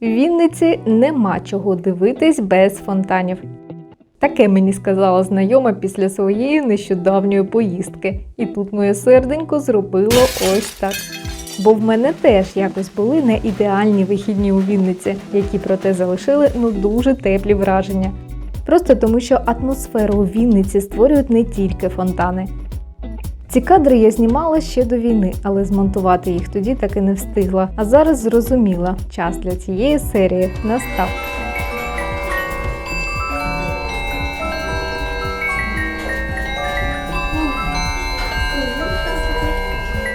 В Вінниці нема чого дивитись без фонтанів. Таке мені сказала знайома після своєї нещодавньої поїздки, і тут моє серденько зробило ось так. Бо в мене теж якось були не ідеальні вихідні у Вінниці, які проте залишили ну дуже теплі враження. Просто тому, що атмосферу у Вінниці створюють не тільки фонтани. Ці кадри я знімала ще до війни, але змонтувати їх тоді так і не встигла. А зараз зрозуміла, час для цієї серії настав.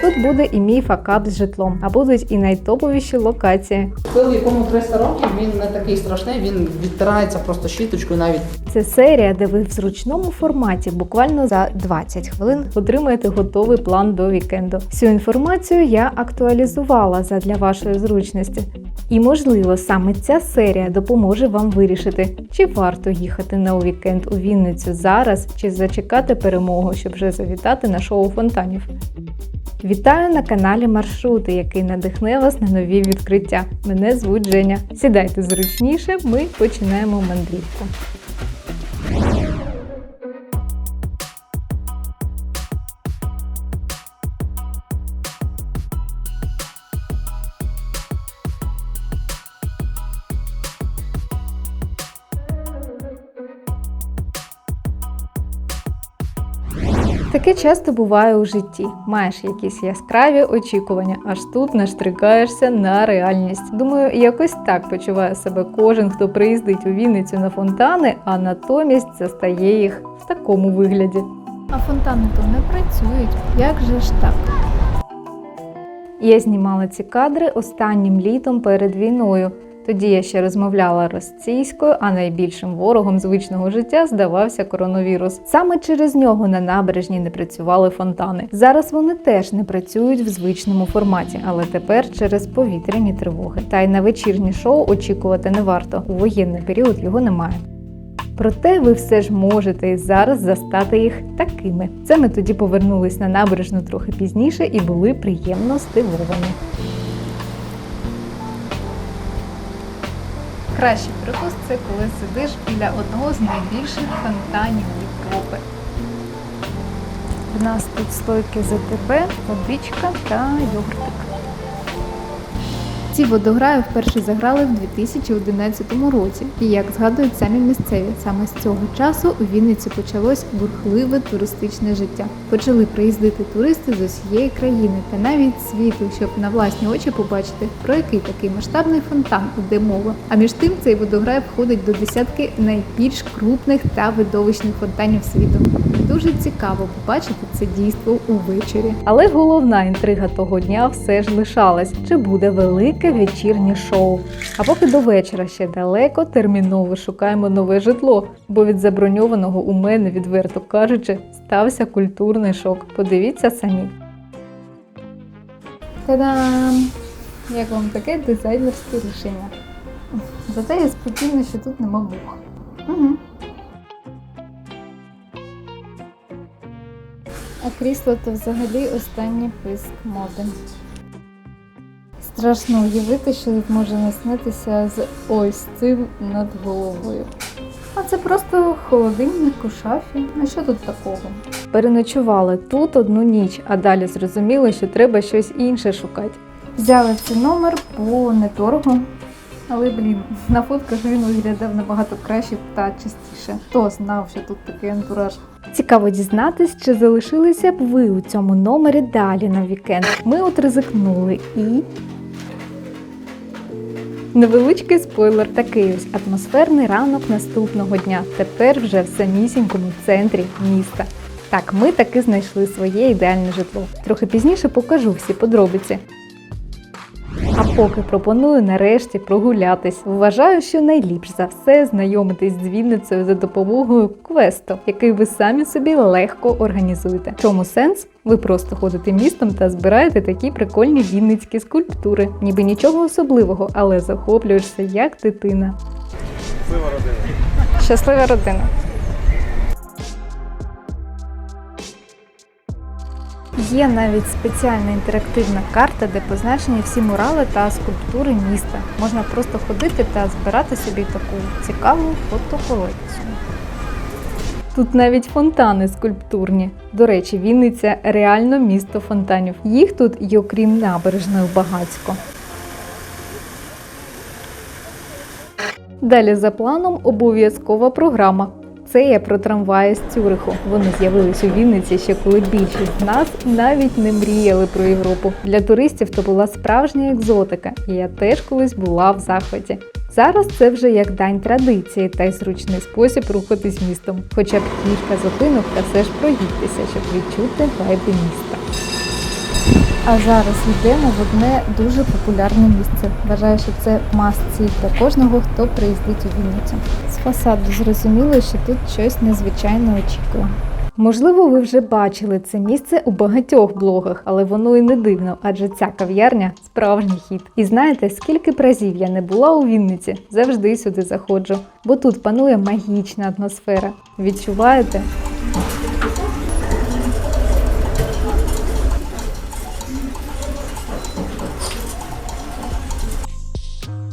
Тут буде і мій факап з житлом, а будуть і найтоповіші локації. Пил, якому 300 років, він не такий страшний, він відтирається просто щіточкою навіть. Це серія, де ви в зручному форматі буквально за 20 хвилин отримаєте готовий план до вікенду. Всю інформацію я актуалізувала задля вашої зручності. І можливо, саме ця серія допоможе вам вирішити, чи варто їхати на вікенд у Вінницю зараз, чи зачекати перемогу, щоб вже завітати на шоу фонтанів. Вітаю на каналі Маршрути, який надихне вас на нові відкриття. Мене звуть Женя. Сідайте зручніше, ми починаємо мандрівку. Таке часто буває у житті. Маєш якісь яскраві очікування, аж тут наштрикаєшся на реальність. Думаю, якось так почуває себе кожен, хто приїздить у Вінницю на фонтани, а натомість застає їх в такому вигляді. А фонтани то не працюють. Як же ж так? Я знімала ці кадри останнім літом перед війною. Тоді я ще розмовляла російською, а найбільшим ворогом звичного життя здавався коронавірус. Саме через нього на набережній не працювали фонтани. Зараз вони теж не працюють в звичному форматі, але тепер через повітряні тривоги. Та й на вечірнє шоу очікувати не варто. У воєнний період його немає. Проте ви все ж можете і зараз застати їх такими. Це ми тоді повернулись на набережну трохи пізніше і були приємно здивовані. Кращий припуск це коли сидиш біля одного з найбільших фонтанів Європи. У нас тут стойки ЗТБ, водичка та йогуртик. Ці водограї вперше заграли в 2011 році. І як згадують самі місцеві, саме з цього часу у Вінниці почалось бурхливе туристичне життя. Почали приїздити туристи з усієї країни та навіть світу, щоб на власні очі побачити, про який такий масштабний фонтан іде мова. А між тим цей водограй входить до десятки найбільш крупних та видовищних фонтанів світу. Дуже цікаво побачити це дійство увечері. Але головна інтрига того дня все ж лишалась: чи буде велике вечірнє шоу. А поки до вечора ще далеко, терміново шукаємо нове житло, бо від заброньованого у мене, відверто кажучи, стався культурний шок. Подивіться самі. Та-дам! Як вам таке дизайнерське рішення? Зате я спокійна, що тут нема мух. Угу. А крісло то взагалі останній писк моди. Страшно уявити, що тут може наснитися з ось цим над головою. А це просто холодильник у шафі. А що тут такого? Переночували тут одну ніч, а далі зрозуміли, що треба щось інше шукати. Взяли цей номер по неторгу. Але блін, на фотках він виглядав набагато краще та частіше. Хто знав, що тут такий антураж. Цікаво дізнатись, чи залишилися б ви у цьому номері далі на вікенд. Ми от ризикнули і. Невеличкий спойлер такий ось атмосферний ранок наступного дня. Тепер вже в самісінькому центрі міста. Так, ми таки знайшли своє ідеальне житло. Трохи пізніше покажу всі подробиці. А поки пропоную нарешті прогулятись. Вважаю, що найліпш за все знайомитись з Вінницею за допомогою квесту, який ви самі собі легко організуєте. Чому сенс? Ви просто ходите містом та збираєте такі прикольні вінницькі скульптури. Ніби нічого особливого, але захоплюєшся як дитина. Щаслива родина. Щаслива родина. Є навіть спеціальна інтерактивна карта, де позначені всі мурали та скульптури міста. Можна просто ходити та збирати собі таку цікаву фотоколекцію. Тут навіть фонтани скульптурні. До речі, Вінниця реально місто фонтанів. Їх тут й окрім набережної багацько. Далі за планом обов'язкова програма. Це я про трамваї з Цюриху. Вони з'явились у Вінниці ще коли більшість з нас навіть не мріяли про Європу. Для туристів то була справжня екзотика, і я теж колись була в захваті. Зараз це вже як дань традиції та й зручний спосіб рухатись містом. Хоча б кілька зупинок та все ж проїдьтеся, щоб відчути вайби міста. А зараз йдемо в одне дуже популярне місце. Вважаю, що це must-see для кожного, хто приїздить у Вінницю. З фасаду зрозуміло, що тут щось незвичайно очікує. Можливо, ви вже бачили це місце у багатьох блогах, але воно і не дивно, адже ця кав'ярня справжній хід. І знаєте, скільки разів я не була у Вінниці, завжди сюди заходжу, бо тут панує магічна атмосфера. Відчуваєте?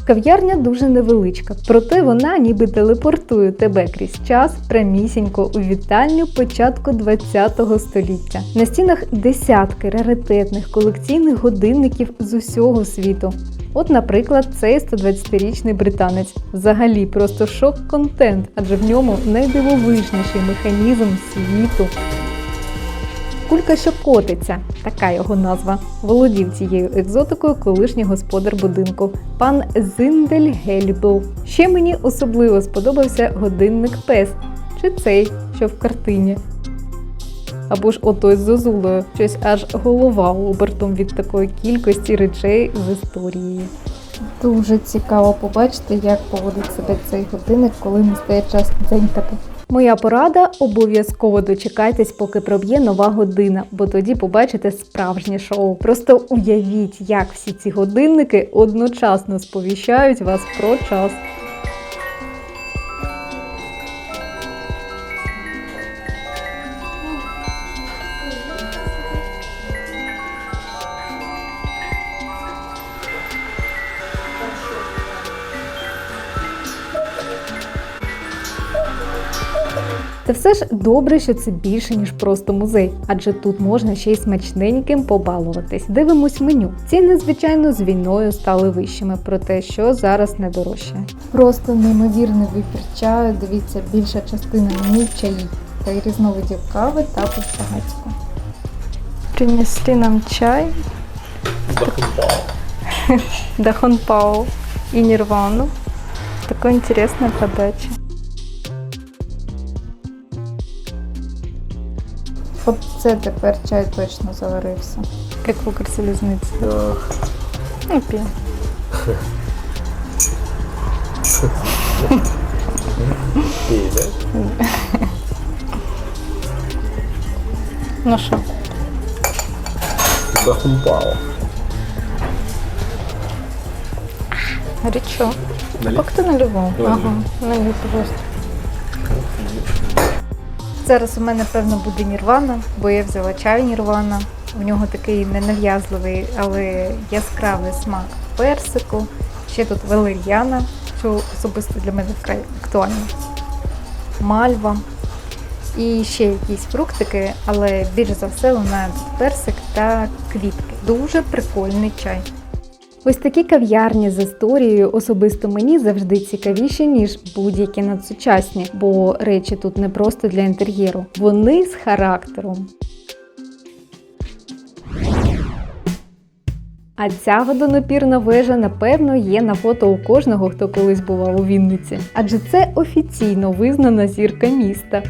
Кав'ярня дуже невеличка, проте вона ніби телепортує тебе крізь час прямісінько у вітальню початку ХХ століття. На стінах десятки раритетних колекційних годинників з усього світу. От, наприклад, цей 120-річний британець. Взагалі просто шок-контент, адже в ньому найдивовижніший механізм світу. Кулька, що котиться, така його назва. Володів цією екзотикою колишній господар будинку, пан Зиндель Гельбл. Ще мені особливо сподобався годинник пес, чи цей, що в картині. Або ж отой з зозулею, щось аж голова обертом від такої кількості речей з історією. Дуже цікаво побачити, як поводить себе цей годинник, коли настає час дзенькати. Моя порада обов'язково дочекайтесь, поки проб'є нова година, бо тоді побачите справжнє шоу. Просто уявіть, як всі ці годинники одночасно сповіщають вас про час. Та все ж добре, що це більше ніж просто музей, адже тут можна ще й смачненьким побалуватись. Дивимось меню. Ціни, звичайно, з війною стали вищими, проте що зараз не дорожче. Просто неймовірний вибір чаю. Дивіться, більша частина меню чаї та й різновидів кави та повсагацьку. Принесли нам чай, дахунпао і нірвану. Така інтересна подача. От це тепер чай точно заварився. Як в Укрзалізниці. Ну, п'є. Піде. Ну що? Захумпало. Горячо. Налить? Как ты наливал? Ага, налей, пожалуйста. Зараз у мене, певно, буде нірвана, бо я взяла чай нірвана. У нього такий ненав'язливий, але яскравий смак персику. Ще тут валер'яна, що особисто для мене вкрай актуально. Мальва. І ще якісь фруктики, але більш за все лунає тут персик та квітки. Дуже прикольний чай. Ось такі кав'ярні з історією особисто мені завжди цікавіші, ніж будь-які надсучасні, бо речі тут не просто для інтер'єру, вони з характером. А ця годинопірна вежа, напевно, є на фото у кожного, хто колись бував у Вінниці. Адже це офіційно визнана зірка міста.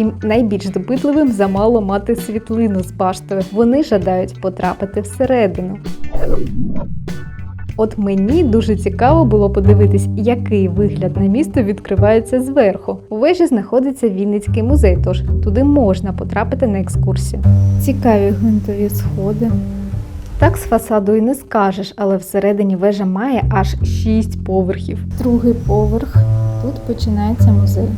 Втім, найбільш допитливим замало мати світлину з баштою. Вони жадають потрапити всередину. От мені дуже цікаво було подивитись, який вигляд на місто відкривається зверху. У вежі знаходиться Вінницький музей, тож туди можна потрапити на екскурсію. Цікаві гвинтові сходи. Так з фасаду і не скажеш, але всередині вежа має аж 6 поверхів. Другий поверх. Тут починається музей.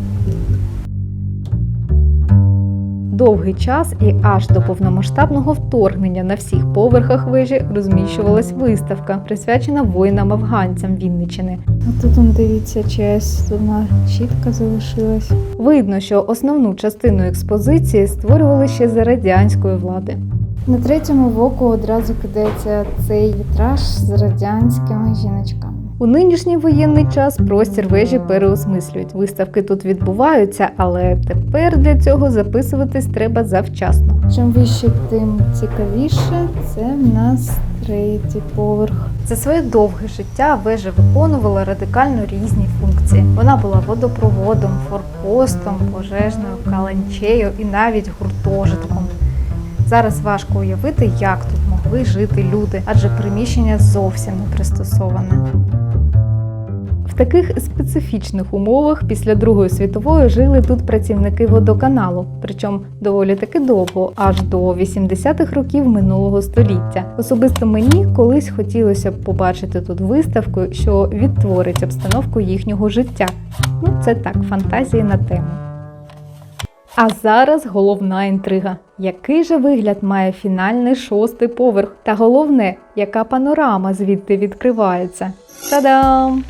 Довгий час і аж до повномасштабного вторгнення на всіх поверхах вежі розміщувалась виставка, присвячена воїнам-афганцям Вінничини. А тут он дивіться, чиясь одна чітка залишилась. Видно, що основну частину експозиції створювали ще за радянської влади. На третьому боку одразу кидається цей вітраж з радянськими жіночками. У нинішній воєнний час простір вежі переосмислюють. Виставки тут відбуваються, але тепер для цього записуватись треба завчасно. Чим вище, тим цікавіше. Це в нас третій поверх. За своє довге життя вежа виконувала радикально різні функції. Вона була водопроводом, форпостом, пожежною, каланчею і навіть гуртожитком. Зараз важко уявити, як тут могли жити люди, адже приміщення зовсім не пристосоване. В таких специфічних умовах після Другої світової жили тут працівники водоканалу, причому доволі таки довго, аж до 80-х років минулого століття. Особисто мені колись хотілося б побачити тут виставку, що відтворить обстановку їхнього життя. Ну, це так, фантазії на тему. А зараз головна інтрига. Який же вигляд має фінальний шостий поверх? Та головне, яка панорама звідти відкривається? Та-дам!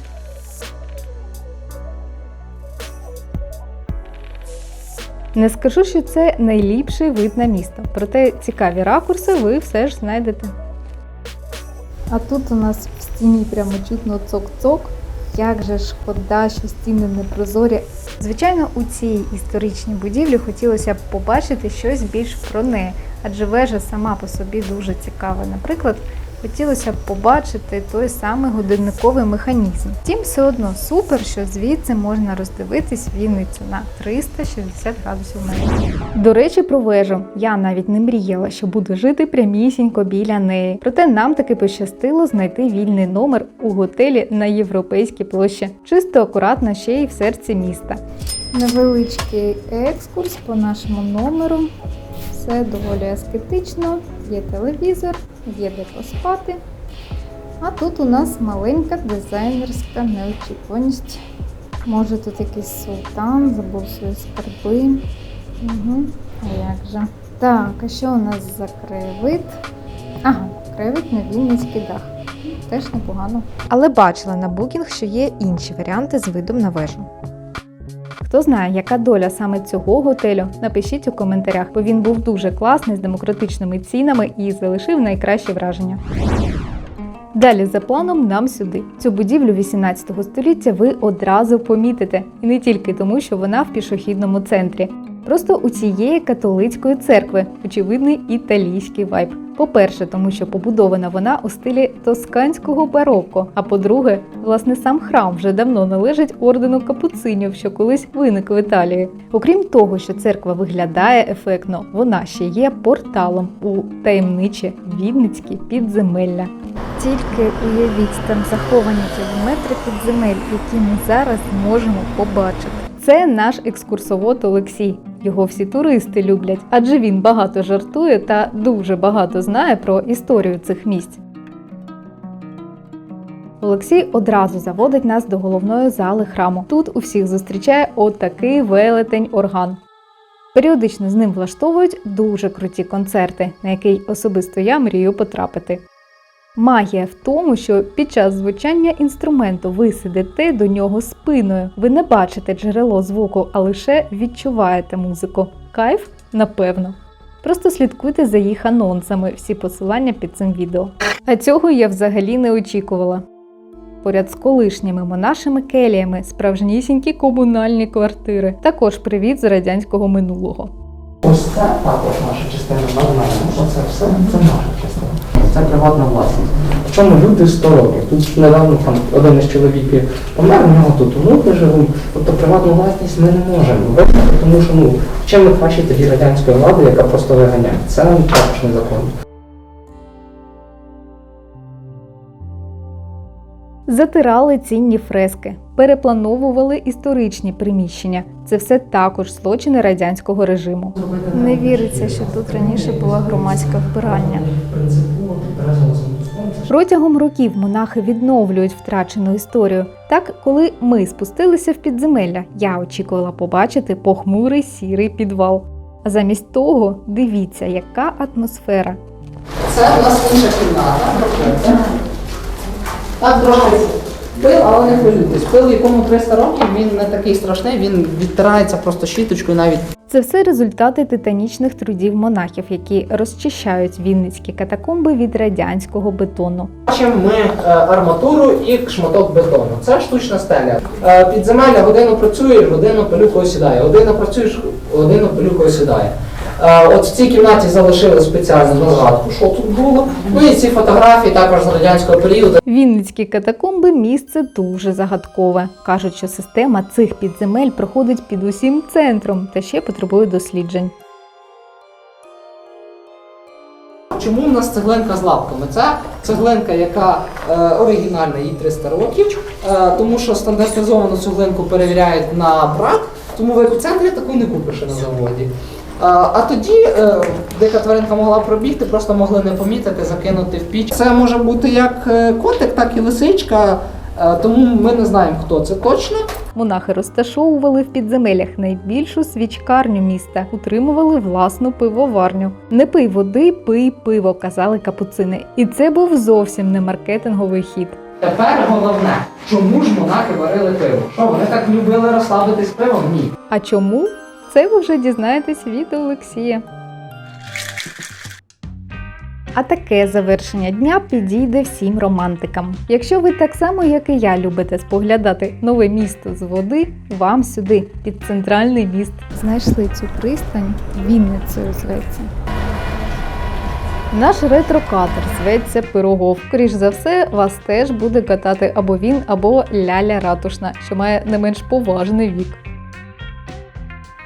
Не скажу, що це найліпший вид на місто, проте цікаві ракурси ви все ж знайдете. А тут у нас в стіні прямо чутно цок-цок. Як же шкода, що стіни не прозорі. Звичайно, у цій історичній будівлі хотілося б побачити щось більш про неї, адже вежа сама по собі дуже цікава. Наприклад, хотілося б побачити той самий годинниковий механізм. Втім, все одно супер, що звідси можна роздивитись Вінницю на 360 градусів вниз. До речі, про вежу я навіть не мріяла, що буду жити прямісінько біля неї. Проте нам таки пощастило знайти вільний номер у готелі на європейській площі. Чисто акуратно ще й в серці міста. Невеличкий екскурс по нашому номеру. Все доволі аскетично. Є телевізор, є де поспати. А тут у нас маленька дизайнерська неочікуваність. Може тут якийсь султан, забув свої скарби. Угу. А як же? Так, а що у нас за краєвид? Ага, краєвид на Вінницький дах. Теж непогано. Але бачила на букінг, що є інші варіанти з видом на вежу. Хто знає, яка доля саме цього готелю, напишіть у коментарях, бо він був дуже класний з демократичними цінами і залишив найкращі враження. Далі за планом нам сюди. Цю будівлю 18 століття ви одразу помітите, і не тільки тому, що вона в пішохідному центрі. Просто у цієї католицької церкви очевидний італійський вайб. По-перше, тому що побудована вона у стилі тосканського бароко. А по-друге, власне, сам храм вже давно належить ордену капуцинів, що колись виник в Італії. Окрім того, що церква виглядає ефектно, вона ще є порталом у таємниче Вінницькі підземелля. Тільки уявіть, там заховані кілометри підземель, які ми зараз можемо побачити. Це наш екскурсовод Олексій. Його всі туристи люблять, адже він багато жартує та дуже багато знає про історію цих місць. Олексій одразу заводить нас до головної зали храму. Тут у всіх зустрічає отакий велетень орган. Періодично з ним влаштовують дуже круті концерти, на який особисто я мрію потрапити. Магія в тому, що під час звучання інструменту ви сидите до нього спиною. Ви не бачите джерело звуку, а лише відчуваєте музику. Кайф, напевно. Просто слідкуйте за їх анонсами, всі посилання під цим відео. А цього я взагалі не очікувала. Поряд з колишніми монашими келіями справжнісінькі комунальні квартири. Також привіт з радянського минулого. Ось це також наша частина. Ми знаємо, що це все це наша частина. Це приватна власність. Причому люди 100 років. Тут недавно там один із чоловіків помер, у нього тут внуки живуть. Тобто приватну власність ми не можемо визнати, тому що ну чим ми бачите радянської влади, яка просто виганяє. Це також незаконно. Затирали цінні фрески, переплановували історичні приміщення. Це все також злочини радянського режиму. Не віриться, що тут раніше була громадська вбиральня. Протягом років монахи відновлюють втрачену історію. Так, коли ми спустилися в підземелля, я очікувала побачити похмурий сірий підвал. А замість того дивіться, яка атмосфера. Це у нас інша кімната. Так, трошки пил, але не хвилюйтесь. Пил, якому 300 років, він не такий страшний, він відтирається просто щіточкою навіть. Це все результати титанічних трудів монахів, які розчищають вінницькі катакомби від радянського бетону. Бачимо ми е, арматуру і шматок бетону. Це штучна стеля. Е, Підземелля годину працюєш, годину пилюка осідає. Годину працюєш, годину пилюка осідає. Е, От в цій кімнаті залишили спеціально на згадку, що тут було. Ну і ці фотографії також з радянського періоду. Вінницькі катакомби місце дуже загадкове. кажуть, що система цих підземель проходить під усім центром та ще потребує досліджень. Чому в нас цеглинка з лапками? Це цеглинка, яка е, оригінальна, їй 300 років, е, тому що стандартизовану цеглинку перевіряють на брак, тому в епіцентрі таку не купиш на заводі. А тоді е, дика тваринка могла пробігти, просто могли не помітити, закинути в піч. Це може бути як е, котик, так і лисичка, е, тому ми не знаємо, хто це точно. Монахи розташовували в підземеллях найбільшу свічкарню міста, утримували власну пивоварню. Не пий води, пий пиво, казали капуцини. І це був зовсім не маркетинговий хід. Тепер головне, чому ж монахи варили пиво? Що вони так любили розслабитись пивом? Ні. А чому? Це ви вже дізнаєтесь від Олексія. А таке завершення дня підійде всім романтикам. Якщо ви так само, як і я, любите споглядати нове місто з води, вам сюди, під центральний міст. Знайшли цю пристань Вінницею зветься. Наш ретро-катер зветься Пирогов. Скоріш за все, вас теж буде катати або він, або ляля ратушна, що має не менш поважний вік.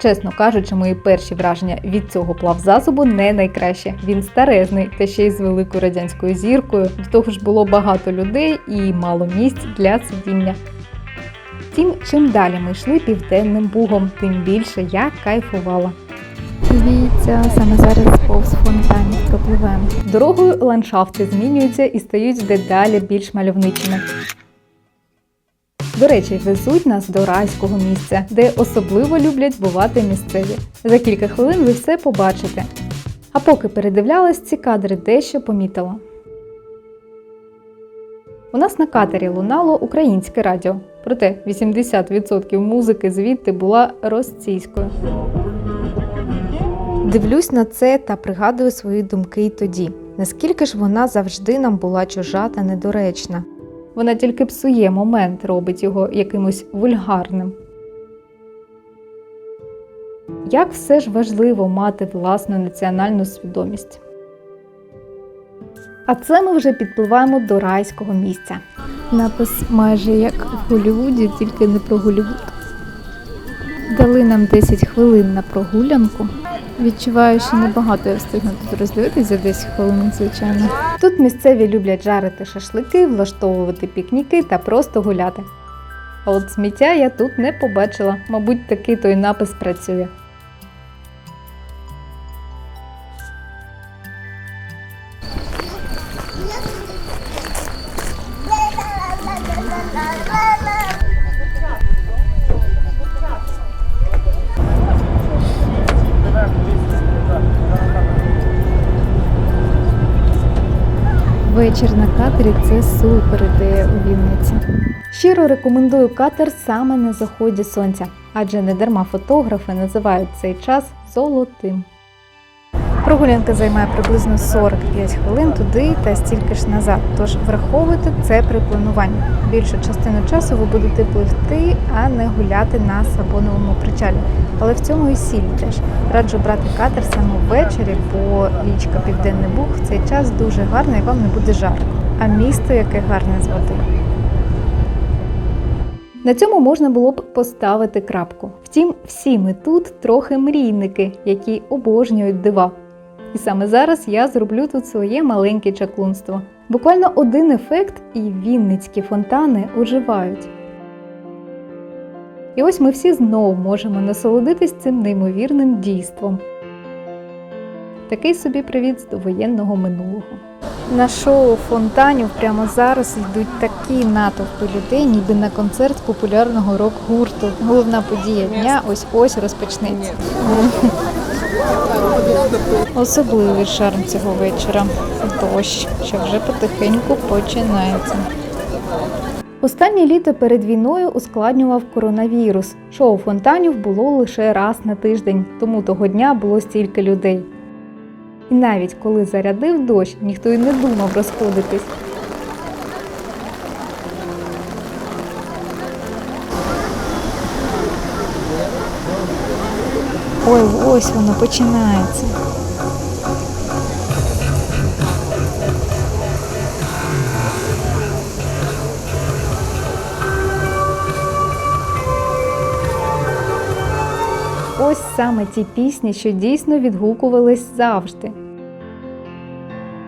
Чесно кажучи, мої перші враження від цього плавзасобу не найкраще. Він старезний та ще й з великою радянською зіркою. До того ж було багато людей і мало місць для сидіння. Втім, чим далі ми йшли південним бугом, тим більше я кайфувала. Дивіться, саме зараз повз фонтанів пропливаємо. Дорогою ландшафти змінюються і стають дедалі більш мальовничими. До речі, везуть нас до райського місця, де особливо люблять бувати місцеві. За кілька хвилин ви все побачите. А поки передивлялась ці кадри, дещо помітила. У нас на катері лунало українське радіо, проте 80% музики звідти була російською. Дивлюсь на це та пригадую свої думки й тоді. Наскільки ж вона завжди нам була чужа та недоречна. Вона тільки псує момент, робить його якимось вульгарним. Як все ж важливо мати власну національну свідомість. А це ми вже підпливаємо до райського місця. Напис майже як в Голлівуді, тільки не про Голлівуд. Дали нам 10 хвилин на прогулянку. Відчуваю, що небагато я встигну тут роздивитися за 10 хвилин, звичайно. Тут місцеві люблять жарити шашлики, влаштовувати пікніки та просто гуляти. А от сміття я тут не побачила, мабуть, такий той напис працює. Катері це супер ідея у Вінниці. Щиро рекомендую катер саме на заході сонця, адже не дарма фотографи називають цей час золотим. Прогулянка займає приблизно 45 хвилин туди та стільки ж назад. Тож враховуйте це при плануванні. Більшу частину часу ви будете пливти, а не гуляти на Сабоновому причалі. Але в цьому і сіль теж. Раджу брати катер саме ввечері, бо річка Південний Буг в цей час дуже гарна і вам не буде жарко. А місто яке гарне з води. На цьому можна було б поставити крапку. Втім, всі ми тут трохи мрійники, які обожнюють дива. І саме зараз я зроблю тут своє маленьке чаклунство. Буквально один ефект, і вінницькі фонтани оживають. І ось ми всі знову можемо насолодитись цим неймовірним дійством. Такий собі привіт з довоєнного минулого. На шоу фонтанів прямо зараз йдуть такі натовпи людей, ніби на концерт популярного рок-гурту. Головна подія дня ось ось розпочнеться. Особливий шарм цього вечора. Дощ, що вже потихеньку починається. Останнє літо перед війною ускладнював коронавірус. Шоу фонтанів було лише раз на тиждень, тому того дня було стільки людей. І навіть коли зарядив дощ, ніхто й не думав розходитись. Ой, ось воно починається. Саме ті пісні, що дійсно відгукувались завжди.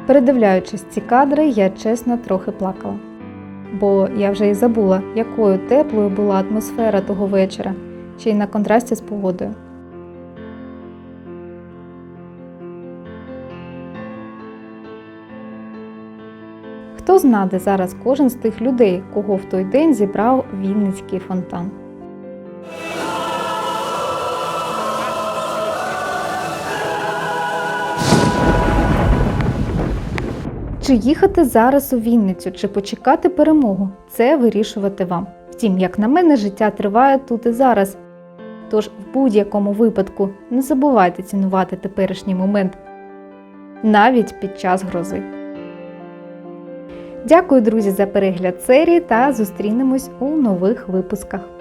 Передивляючись ці кадри, я чесно трохи плакала. Бо я вже й забула, якою теплою була атмосфера того вечора, ще й на контрасті з погодою. Хто зна, де зараз кожен з тих людей, кого в той день зібрав Вінницький фонтан. Чи їхати зараз у Вінницю, чи почекати перемогу це вирішувати вам. Втім, як на мене, життя триває тут і зараз. Тож в будь-якому випадку не забувайте цінувати теперішній момент, навіть під час грози. Дякую, друзі, за перегляд серії та зустрінемось у нових випусках.